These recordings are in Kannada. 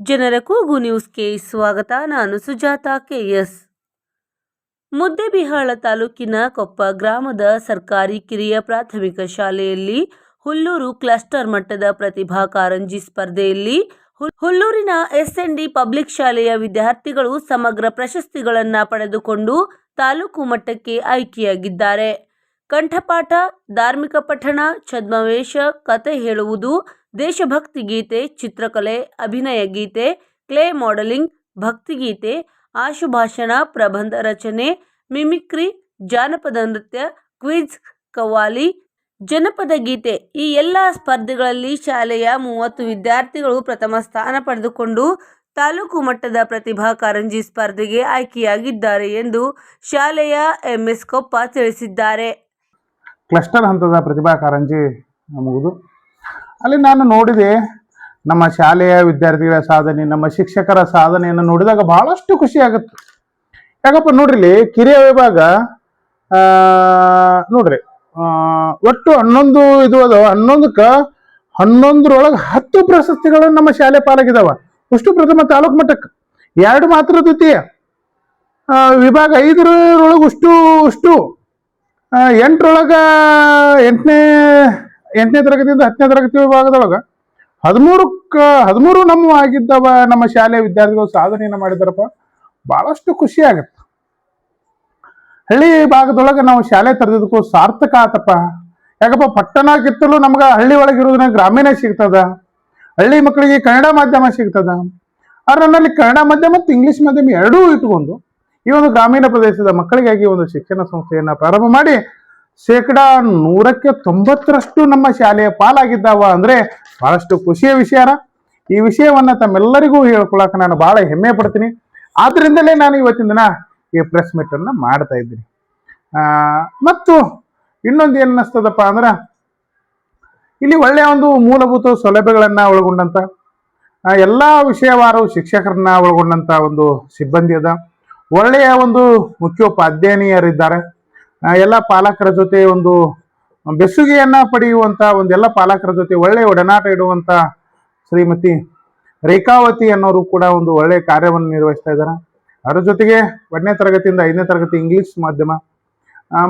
ಜನರ ಕೂಗು ನ್ಯೂಸ್ಗೆ ಸ್ವಾಗತ. ನಾನು ಸುಜಾತ ಕೆಎಸ್ ಮುದ್ದೆಬಿಹಾಳ ತಾಲೂಕಿನ ಕೊಪ್ಪ ಗ್ರಾಮದ ಸರ್ಕಾರಿ ಕಿರಿಯ ಪ್ರಾಥಮಿಕ ಶಾಲೆಯಲ್ಲಿ ಹುಲ್ಲೂರು ಕ್ಲಸ್ಟರ್ ಮಟ್ಟದ ಪ್ರತಿಭಾ ಕಾರಂಜಿ ಸ್ಪರ್ಧೆಯಲ್ಲಿ ಹುಲ್- ಹುಲ್ಲೂರಿನ ಎಸ್ಎನ್ಡಿ ಪಬ್ಲಿಕ್ ಶಾಲೆಯ ವಿದ್ಯಾರ್ಥಿಗಳು ಸಮಗ್ರ ಪ್ರಶಸ್ತಿಗಳನ್ನು ಪಡೆದುಕೊಂಡು ತಾಲೂಕು ಮಟ್ಟಕ್ಕೆ ಆಯ್ಕೆಯಾಗಿದ್ದಾರೆ. ಕಂಠಪಾಠ, ಧಾರ್ಮಿಕ ಪಠಣ, ಛದ್ಮವೇಶ, ಕತೆ ಹೇಳುವುದು ದೇಶಭಕ್ತಿ ಗೀತೆ, ಚಿತ್ರಕಲೆ, ಅಭಿನಯ ಗೀತೆ, ಕ್ಲೇ ಮಾಡೆಲಿಂಗ್ ಭಕ್ತಿಗೀತೆ ಆಶುಭಾಷಣ, ಪ್ರಬಂಧ ರಚನೆ, ಮಿಮಿಕ್ರಿ, ಜಾನಪದ ನೃತ್ಯ, ಕ್ವಿಜ್ ಕವಾಲಿ ಜನಪದ ಗೀತೆ ಈ ಎಲ್ಲ ಸ್ಪರ್ಧೆಗಳಲ್ಲಿ ಶಾಲೆಯ ಮೂವತ್ತು ವಿದ್ಯಾರ್ಥಿಗಳು ಪ್ರಥಮ ಸ್ಥಾನ ಪಡೆದುಕೊಂಡು ತಾಲೂಕು ಮಟ್ಟದ ಪ್ರತಿಭಾ ಕಾರಂಜಿ ಸ್ಪರ್ಧೆಗೆ ಆಯ್ಕೆಯಾಗಿದ್ದಾರೆ ಎಂದು ಶಾಲೆಯ ಎಂಎಸ್ ಕೊಪ್ಪ ತಿಳಿಸಿದ್ದಾರೆ. ಕ್ಲಸ್ಟರ್ ಹಂತದ ಪ್ರತಿಭಾ ಕಾರಂಜಿ ಅಲ್ಲಿ ನಾನು ನೋಡಿದೆ, ನಮ್ಮ ಶಾಲೆಯ ವಿದ್ಯಾರ್ಥಿಗಳ ಸಾಧನೆ, ನಮ್ಮ ಶಿಕ್ಷಕರ ಸಾಧನೆಯನ್ನು ನೋಡಿದಾಗ ಬಹಳಷ್ಟು ಖುಷಿ ಆಗುತ್ತೆ. ಯಾಕಪ್ಪ ನೋಡ್ರಿ ಕಿರಿಯ ವಿಭಾಗ ನೋಡ್ರಿ ಒಟ್ಟು ಹನ್ನೊಂದು ಇದು ಅದ, ಹನ್ನೊಂದಕ್ಕೆ ಹನ್ನೊಂದರೊಳಗೆ ಹತ್ತು ಪ್ರಶಸ್ತಿಗಳು ನಮ್ಮ ಶಾಲೆ ಪಾಲಾಗಿದಾವ. ಅಷ್ಟು ಪ್ರಥಮ ತಾಲೂಕು ಮಟ್ಟಕ್ಕೆ. ಎರಡು ಮಾತ್ರ ದ್ವಿತೀಯ. ವಿಭಾಗ ಐದರೊಳಗೆ ಅಷ್ಟು ಎಂಟರೊಳಗೆ ಎಂಟರೊಳಗ ಎಂಟನೇ ಎಂಟನೇ ತರಗತಿಯಿಂದ ಹತ್ತನೇ ತರಗತಿ ವಿಭಾಗದೊಳಗ ಹದಿಮೂರು ಹದಿಮೂರು ನಮ್ಮ ಆಗಿದ್ದವ, ನಮ್ಮ ಶಾಲೆಯ ವಿದ್ಯಾರ್ಥಿಗಳು ಸಾಧನೆಯನ್ನು ಮಾಡಿದಾರಪ್ಪ. ಬಹಳಷ್ಟು ಖುಷಿ ಆಗತ್ತೆ. ಹಳ್ಳಿ ಭಾಗದೊಳಗೆ ನಾವು ಶಾಲೆ ತೆರೆದಿದ್ದಕ್ಕೂ ಸಾರ್ಥಕ ಆತಪ್ಪ. ಯಾಕಪ್ಪ, ಪಟ್ಟಣ ಕಿತ್ತಲು ನಮ್ಗೆ ಹಳ್ಳಿ ಒಳಗೆ ಇರೋದನ್ನ ಗ್ರಾಮೀಣ ಸಿಗ್ತದ. ಹಳ್ಳಿ ಮಕ್ಕಳಿಗೆ ಕನ್ನಡ ಮಾಧ್ಯಮ ಸಿಗ್ತದ. ಆದ್ರೆ ನನ್ನಲ್ಲಿ ಕನ್ನಡ ಮಾಧ್ಯಮ ಮತ್ತು ಇಂಗ್ಲಿಷ್ ಮಾಧ್ಯಮ ಎರಡೂ ಇಟ್ಕೊಂಡು ಈ ಒಂದು ಗ್ರಾಮೀಣ ಪ್ರದೇಶದ ಮಕ್ಕಳಿಗಾಗಿ ಒಂದು ಶಿಕ್ಷಣ ಸಂಸ್ಥೆಯನ್ನು ಪ್ರಾರಂಭ ಮಾಡಿ ಶೇಕಡ ನೂರಕ್ಕೆ ತೊಂಬತ್ತರಷ್ಟು ನಮ್ಮ ಶಾಲೆಯ ಪಾಲಾಗಿದ್ದಾವ ಅಂದ್ರೆ ಬಹಳಷ್ಟು ಖುಷಿಯ ವಿಷಯ ಈ ವಿಷಯವನ್ನು ತಮ್ಮೆಲ್ಲರಿಗೂ ಹೇಳ್ಕೊಳಕ ನಾನು ಬಹಳ ಹೆಮ್ಮೆ ಪಡ್ತೀನಿ. ಆದ್ರಿಂದಲೇ ನಾನು ಇವತ್ತಿನ ದಿನ ಈ ಪ್ರೆಸ್ ಮೀಟ್ ಅನ್ನ ಮಾಡ್ತಾ ಇದ್ದೀನಿ. ಮತ್ತು ಇನ್ನೊಂದು ಏನು ಅನ್ನಿಸ್ತದಪ್ಪ ಅಂದ್ರೆ, ಇಲ್ಲಿ ಒಳ್ಳೆಯ ಒಂದು ಮೂಲಭೂತ ಸೌಲಭ್ಯಗಳನ್ನು ಒಳಗೊಂಡಂಥ ಎಲ್ಲ ವಿಷಯವಾರು ಶಿಕ್ಷಕರನ್ನ ಒಳಗೊಂಡಂಥ ಒಂದು ಸಿಬ್ಬಂದಿ ಅದ. ಒಳ್ಳೆಯ ಒಂದು ಮುಖ್ಯೋಪಾಧ್ಯಾಯನಿಯರಿದ್ದಾರೆ. ಎಲ್ಲ ಪಾಲಕರ ಜೊತೆ ಒಂದು ಬೆಸುಗೆಯನ್ನ ಪಡೆಯುವಂತ ಒಂದೆಲ್ಲ ಪಾಲಕರ ಜೊತೆ ಒಳ್ಳೆಯ ಒಡನಾಟ ಇಡುವಂತ ಶ್ರೀಮತಿ ರೇಖಾವತಿ ಅನ್ನೋರು ಕೂಡ ಒಂದು ಒಳ್ಳೆಯ ಕಾರ್ಯವನ್ನು ನಿರ್ವಹಿಸ್ತಾ ಇದ್ದಾರೆ ಅದರ ಜೊತೆಗೆ ಒಂದನೇ ತರಗತಿಯಿಂದ ಐದನೇ ತರಗತಿ ಇಂಗ್ಲಿಷ್ ಮಾಧ್ಯಮ.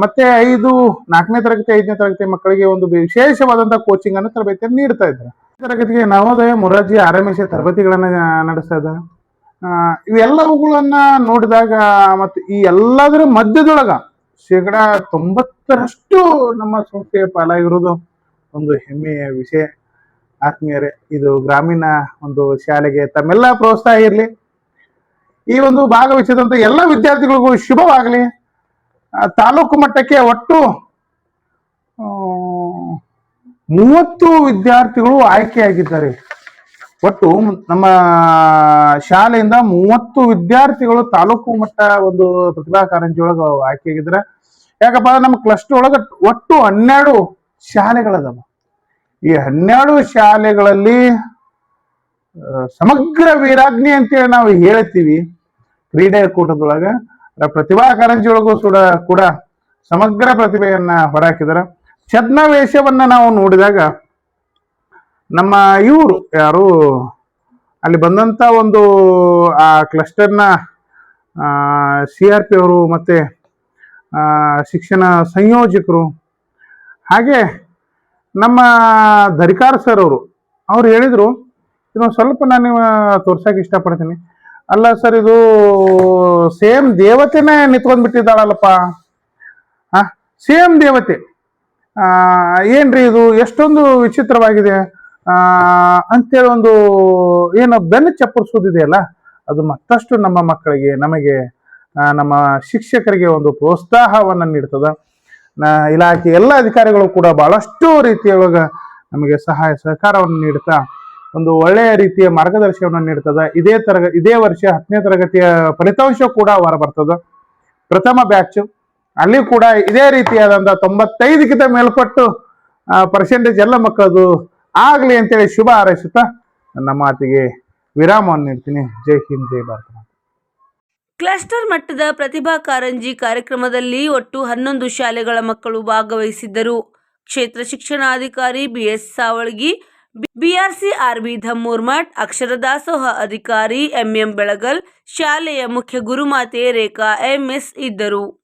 ಮತ್ತೆ ಐದು, ನಾಲ್ಕನೇ ತರಗತಿ, ಐದನೇ ತರಗತಿ ಮಕ್ಕಳಿಗೆ ಒಂದು ವಿಶೇಷವಾದಂತಹ ಕೋಚಿಂಗ್ ಅನ್ನು ತರಬೇತಿಯನ್ನು ನೀಡ್ತಾ ಇದ್ದಾರೆ ತರಗತಿಗೆ ನವೋದಯ, ಮೊರಾರ್ಜಿ ಆರ್ಎಂಎಸ್ ತರಬೇತಿಗಳನ್ನು ನಡೆಸ್ತಾ ಇದ್ದಾರೆ ಇವೆಲ್ಲವುಗಳನ್ನ ನೋಡಿದಾಗ ಮತ್ತೆ ಈ ಎಲ್ಲದರ ಮಧ್ಯದೊಳಗ ಶೇಕಡ ತೊಂಬತ್ತರಷ್ಟು ನಮ್ಮ ಸಂಸ್ಥೆಯ ಪಾಲಾಗಿರೋದು ಒಂದು ಹೆಮ್ಮೆಯ ವಿಷಯ. ಆತ್ಮೀಯರೇ, ಇದು ಗ್ರಾಮೀಣ ಒಂದು ಶಾಲೆಗೆ ತಮ್ಮೆಲ್ಲ ಪ್ರೋತ್ಸಾಹ ಇರಲಿ. ಈ ಒಂದು ಭಾಗವಹಿಸಿದಂಥ ಎಲ್ಲ ವಿದ್ಯಾರ್ಥಿಗಳಿಗೂ ಶುಭವಾಗಲಿ. ತಾಲೂಕು ಮಟ್ಟಕ್ಕೆ ಒಟ್ಟು ಮೂವತ್ತು ವಿದ್ಯಾರ್ಥಿಗಳು ಆಯ್ಕೆಯಾಗಿದ್ದಾರೆ. ಒಟ್ಟು ನಮ್ಮ ಶಾಲೆಯಿಂದ ಮೂವತ್ತು ವಿದ್ಯಾರ್ಥಿಗಳು ತಾಲೂಕು ಮಟ್ಟ ಒಂದು ಪ್ರತಿಭಾ ಕಾರಂಜಿ ಒಳಗ ಆಗಿದ್ರೆ ಯಾಕಪ್ಪ ನಮ್ಮ ಕ್ಲಸ್ಟರ್ ಒಳಗ ಒಟ್ಟು ಹನ್ನೆರಡು ಶಾಲೆಗಳದವ. ಈ ಹನ್ನೆರಡು ಶಾಲೆಗಳಲ್ಲಿ ಸಮಗ್ರ ವೀರಾಜ್ಞೆ ಅಂತೇಳಿ ನಾವು ಹೇಳ್ತೀವಿ. ಕ್ರೀಡೆ ಕೂಟದೊಳಗ ಆ ಪ್ರತಿಭಾ ಕಾರಂಜಿ ಒಳಗೂ ಕೂಡ ಕೂಡ ಸಮಗ್ರ ಪ್ರತಿಭೆಯನ್ನ ಹೊರಹಾಕಿದಾರೆ ಛದ್ಮವೇಷವನ್ನ ನಾವು ನೋಡಿದಾಗ ನಮ್ಮ ಇವರು ಯಾರು? ಅಲ್ಲಿ ಬಂದಂತ ಒಂದು, ಆ ಕ್ಲಸ್ಟರ್ನ ಸಿ ಆರ್ ಪಿ ಅವರು ಮತ್ತೆ ಶಿಕ್ಷಣ ಸಂಯೋಜಕರು. ಹಾಗೆ ನಮ್ಮ ಧರಿಕಾರ್ ಸರ್ ಅವರು, ಅವ್ರು ಹೇಳಿದರು ಇದೊಂದು ಸ್ವಲ್ಪ ನಾನು ತೋರ್ಸೋಕೆ ಇಷ್ಟಪಡ್ತೀನಿ. ಅಲ್ಲ ಸರ್ ಇದು ಸೇಮ್ ದೇವತೆನೇ ನಿಂತ್ಕೊಂಡ್ ಬಿಟ್ಟಿದ್ದಾಳಲ್ಲಪ್ಪ ಆ ಸೇಮ್ ದೇವತೆ. ಏನ್ರಿ ಇದು? ಎಷ್ಟೊಂದು ವಿಚಿತ್ರವಾಗಿದೆ. ಅಂತೇಳಿ ಒಂದು ಏನು ಬೆನ್ನು ಚಪ್ಪರಿಸೋದಿದೆಯಲ್ಲ, ಅದು ಮತ್ತಷ್ಟು ನಮ್ಮ ಮಕ್ಕಳಿಗೆ, ನಮಗೆ ನಮ್ಮ ಶಿಕ್ಷಕರಿಗೆ ಒಂದು ಪ್ರೋತ್ಸಾಹವನ್ನು ನೀಡ್ತದೆ. ಇಲಾಖೆ ಎಲ್ಲ ಅಧಿಕಾರಿಗಳು ಕೂಡ ಬಹಳಷ್ಟು ರೀತಿಯೊಳಗೆ ನಮಗೆ ಸಹಾಯ ಸಹಕಾರವನ್ನು ನೀಡ್ತಾ, ಒಂದು ಒಳ್ಳೆಯ ರೀತಿಯ ಮಾರ್ಗದರ್ಶನವನ್ನು ನೀಡ್ತದೆ. ಇದೇ ತರಗ, ಇದೇ ವರ್ಷ ಹತ್ತನೇ ತರಗತಿಯ ಫಲಿತಾಂಶ ಕೂಡ ಹೊರ ಬರ್ತದೆ. ಪ್ರಥಮ ಬ್ಯಾಚ್ ಅಲ್ಲಿ ಕೂಡ ಇದೇ ರೀತಿಯಾದಂಥ ತೊಂಬತ್ತೈದಕ್ಕಿಂತ ಮೇಲ್ಪಟ್ಟು ಪರ್ಸೆಂಟೇಜ್ ಎಲ್ಲ ಮಕ್ಕಳದು ಆಗ್ಲಿ ಅಂತೇಳಿ ಶುಭ ಹಾರೈಸುತ್ತಾ ನನ್ನ ಮಾತಿಗೆ ವಿರಾಮವನ್ನು ನೀಡ್ತೀನಿ. ಜೈ ಹಿಂದ್, ಜೈ ಭಾರತ ಕ್ಲಸ್ಟರ್ ಮಟ್ಟದ ಪ್ರತಿಭಾ ಕಾರಂಜಿ ಕಾರ್ಯಕ್ರಮದಲ್ಲಿ ಒಟ್ಟು ಹನ್ನೊಂದು ಶಾಲೆಗಳ ಮಕ್ಕಳು ಭಾಗವಹಿಸಿದ್ದರು. ಕ್ಷೇತ್ರ ಶಿಕ್ಷಣಾಧಿಕಾರಿ BS Savalagi, BRC RB Dhammurmath ಅಕ್ಷರ ದಾಸೋಹ ಅಧಿಕಾರಿ ಎಂಎಂ ಬೆಳಗಲ್, ಶಾಲೆಯ ಮುಖ್ಯ ಗುರುಮಾತೆ ರೇಖಾ ಎಂಎಸ್ ಇದ್ದರು.